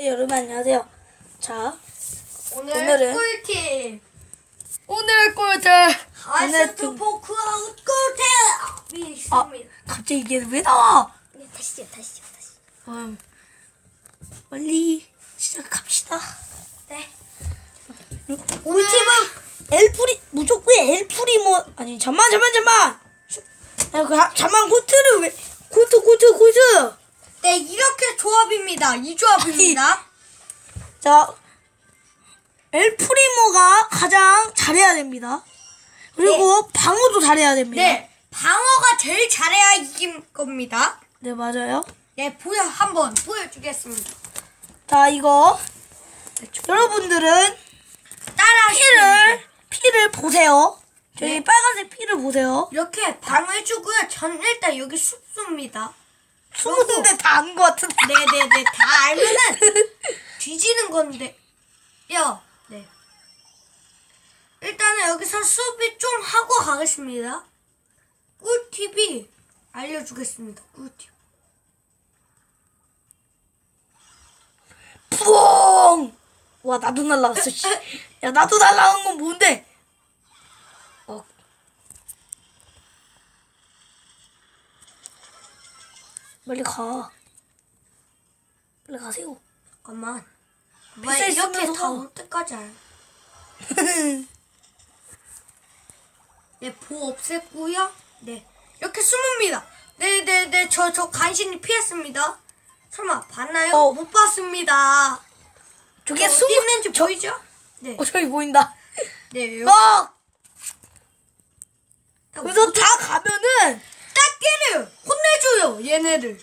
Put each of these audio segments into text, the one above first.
네, 여러분 안녕하세요. 자, 오늘 오늘은- 꿀팁 오늘 꿀팁. 하이스트 좀- 포크아웃 꿀팁이 아, 있습니다 갑자기 이게 왜 나와? 네, 다시요 다시요 다시 음, 빨리 시작합시다. 네 꿀팁은 엘프리 무조건 엘프리모 아니 잠만 잠만 잠만. 야, 그 아, 잠만 코트를 왜 코트 코트 코트. 네, 이렇게 이 조합입니다 자, 엘프리모가 가장 잘해야 됩니다. 그리고 방어도 잘해야 됩니다. 네 방어가 제일 잘해야 이긴 겁니다 네, 맞아요. 네 보여 한번 보여주겠습니다 자, 이거 여러분들은 따라 피를 피를 보세요. 저기 네. 빨간색 피를 보세요. 이렇게 방어해주고요 전 일단 여기 숲습니다 숨었는데 다안것 같은데. 네네네 다 알면은 뒤지는 건데 요 네. 일단은 여기서 수비 좀 하고 가겠습니다 꿀팁이 알려주겠습니다 꿀팁 뿡! 와 나도 날라왔어. 씨. 야 나도 날라온 건 뭔데? 빨리 가. 빨리 가세요. 잠깐만 비싸 왜 이렇게 있으면서 다올 때까지 알 네, 보 없앴고요. 네, 이렇게 숨습니다. 네, 네, 네, 저, 저 간신히 피했습니다. 설마 봤나요? 어. 못 봤습니다. 저게 어디 숨 있는지 저, 보이죠? 네, 어 저기 보인다. 네. 어! 딱 그래서 다 가면은 딱개를 혼내줘요. 얘네를.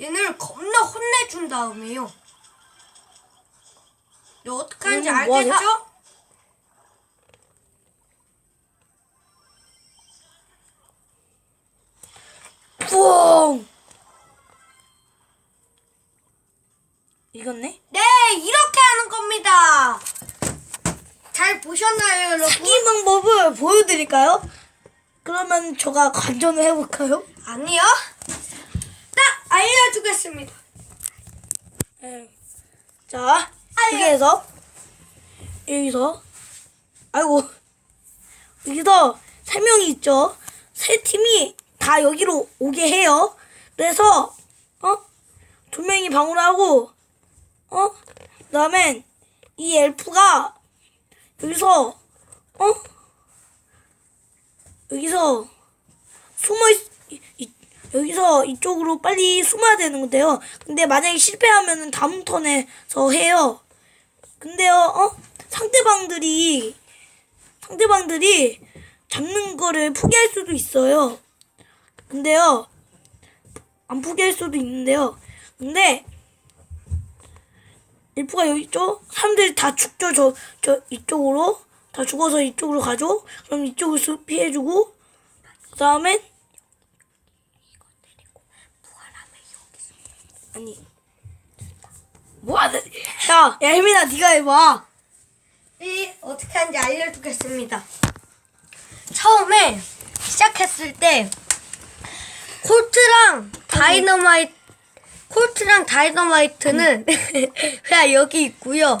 얘네를 겁나 혼내준 다음에요. 네, 어떻게 하는지 얘는 뭐 하냐? 알겠죠? 뿡! 이겼네? 네, 이렇게 하는 겁니다. 잘 보셨나요, 여러분? 이 방법을 보여드릴까요? 그러면 제가 관전을 해볼까요? 아니요. 딱 알려주겠습니다. 네. 자, 여기에서 여기서 아이고 여기서 세 명이 있죠. 세 팀이 다 여기로 오게 해요. 그래서 어? 두 명이 방어를 하고 어? 그다음엔 이 엘프가 여기서 어? 여기서 숨어 있, 이- 이- 여기서 이쪽으로 빨리 숨어야 되는 건데요. 근데 만약에 실패하면은 다음 턴에서 해요. 근데요, 어? 상대방들이 상대방들이 잡는 거를 포기할 수도 있어요. 근데요, 안 포기할 수도 있는데요. 근데 일프가 여기 있죠? 사람들이 다 죽죠. 저, 저 이쪽으로 다 죽어서 이쪽으로 가죠. 그럼 이쪽을 수 피해주고 그 다음엔 아니 뭐하는 야, 야 혜민아 네가 해봐 이 어떻게 하는지 알려주겠습니다. 처음에 시작했을 때 콜트랑 다이너마이트 콜트랑 다이너마이트는 그냥 여기 있고요.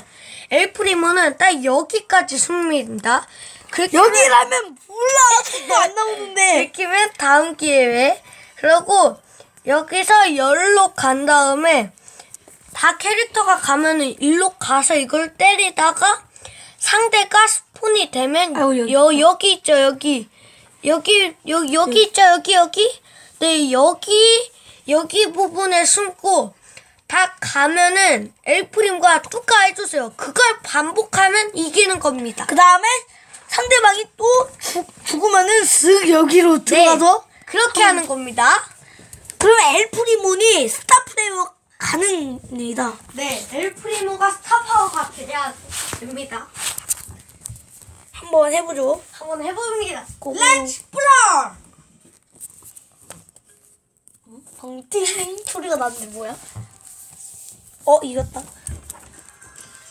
엘프리모는 딱 여기까지 하면- 여기라면 몰라 속도 안 나오는데. 들키면 다음 기회에. 그리고 여기서 열로 간 다음에 다 캐릭터가 가면은 일로 가서 이걸 때리다가 상대가 스폰이 되면 아이고, 여기. 여, 여기 있죠 여기. 여기 여기 여기 있죠 여기 여기? 네 여기 여기 부분에 숨고 다 가면은 엘프림과 뚜까 해주세요 그걸 반복하면 이기는 겁니다 그 다음에 상대방이 또 죽, 죽으면은 쓱 여기로 들어가서 그렇게 하는 겁니다 그러면 엘프리몬이 스타프레이어 가능합니다 네, 엘프리모가 스타파워가 돼야 됩니다. 한번 해보죠 한번 해봅니다. 고고. 렛츠 플러! 방팅 소리가 나는데 뭐야? 어 이겼다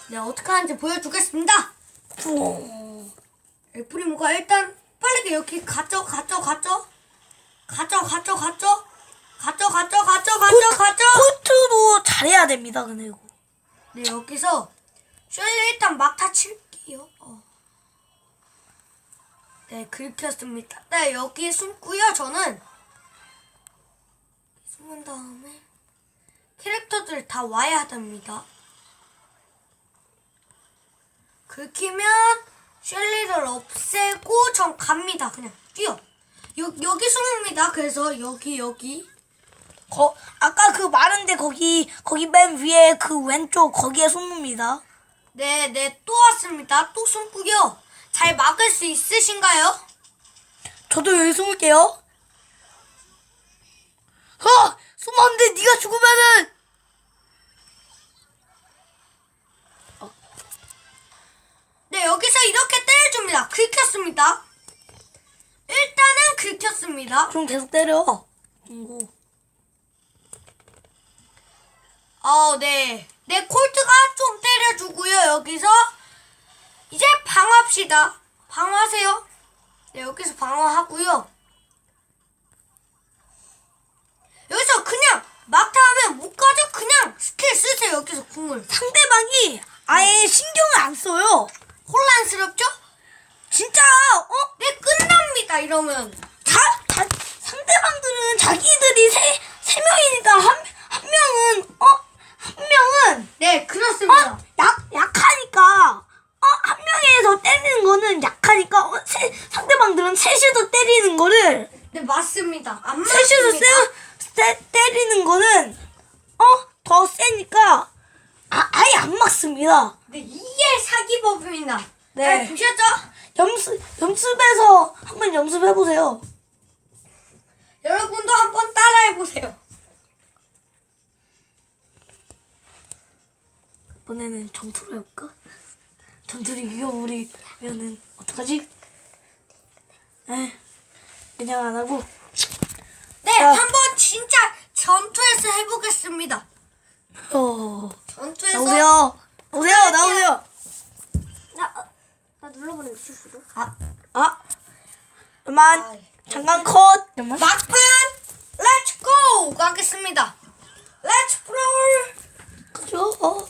네, 어떻게 하는지 보여주겠습니다. 뿡 엘프리모가 일단 빠르게 여기 갔죠, 갔죠, 갔죠? 갔죠, 갔죠, 갔죠? 갔죠, 갔죠, 갔죠, 갔죠, 갔죠. 콜트도 잘해야 됩니다. 근데 이거. 네, 여기서 쉘리 일단 막타 칠게요. 어. 네, 긁혔습니다. 네, 여기 숨고요. 저는 숨은 다음에 캐릭터들 다 와야 됩니다. 긁히면 쉘리를 없애고 전 갑니다. 그냥 뛰어. 여, 여기 숨습니다. 그래서 여기 여기 거, 아까 그 마른데 거기 거기 맨 위에 그 왼쪽 거기에 숨습니다. 네, 네, 또 왔습니다. 또 숨고요. 잘 막을 수 있으신가요? 저도 여기 숨을게요. 죽으면은 네, 여기서 이렇게 때려줍니다. 긁혔습니다. 일단은 긁혔습니다. 좀 계속 때려. 공구. 어, 네. 네, 콜트가 좀 때려주고요. 여기서 이제 방어합시다. 방어하세요. 네, 여기서 방어하고요. 여기서 그냥 막타하면 못 가죠? 그냥 스킬 쓰세요. 여기서 궁을. 상대방이 아예 신경을 안 써요. 혼란스럽죠? 진짜 어? 네, 끝납니다. 이러면. 다, 다 상대방들은 자기들이 세, 세 명이니까 한, 한 명은 어? 한 명은 네, 그렇습니다. 어? 약, 약하니까 어? 한 명에서 때리는 거는 약하니까 어? 세, 상대방들은 셋이서 때리는 거를 네, 맞습니다. 안 셋이서 맞습니다. 세, 세, 때리는 거는 어? 더 세니까 아, 아예 안 맞습니다. 네, 이게 사기법입니다. 네. 네. 보셨죠? 연습, 연습해서 한번 연습해 보세요. 여러분도 한번 따라해 보세요. 이번에는 전투로 해볼까? 전투를 이겨버리면은 어떡하지? 에 그냥 안 하고 네, 아. 한번 진짜 전투에서 해보겠습니다. 어 전투에서. 나오세요 오세요 나오세요 나, 어, 나 눌러보는 실수로. 아, 아 그만 아, 잠깐 컷 잠깐만 막판, 렛츠 고! 가겠습니다. 렛츠 프롤! 그죠? 어.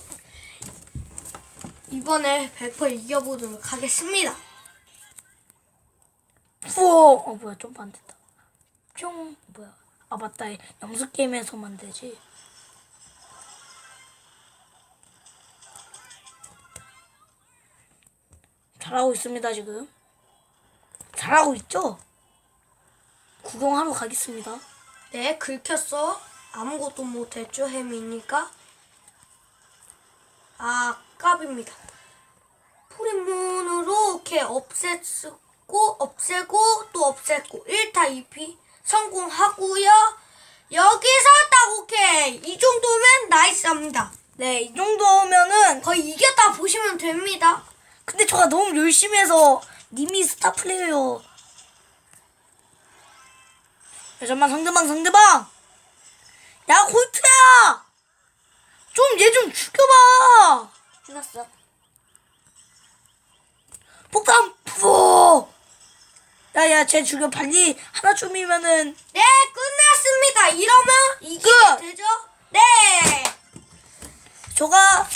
이번에 100% 이겨보도록 하겠습니다. 우와 어 뭐야 좀안 됐다 뿅 뭐야 아 맞다 연습 게임에서만 되지 잘하고 있습니다 지금 잘하고 있죠? 구경하러 가겠습니다 네, 긁혔어. 아무것도 못했죠, 햄이니까. 아, 깝입니다. 프리문으로 이렇게 없앴고, 없애고, 또 없앴고, 1타 2피 성공하고요. 여기서 딱 오케이. 이 정도면 나이스합니다. 네 이 정도면은 거의 이겼다 보시면 됩니다. 근데 저가 너무 열심히 해서 님이 스타 플레이어 야 잠만 상대방 상대방 야 홀트야 좀 얘 좀 죽여봐 죽었어. 야야 쟤 죽여 빨리 하나쯤이면은 네, 끝났습니다. 이러면 이기게 끝! 되죠? 네. 저가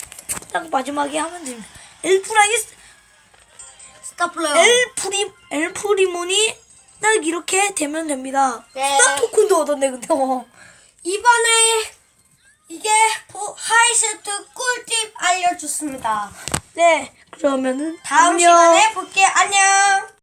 딱 마지막에 하면 됩니다 엘프라이 스타플레이어. 엘프리 엘프리몬이 딱 이렇게 되면 됩니다 네. 스타 토큰도 얻었네 근데 어. 이번에 이게 보- 하이세트 꿀팁 알려줬습니다. 네 그러면은 다음 안녕. 시간에 볼게요. 안녕.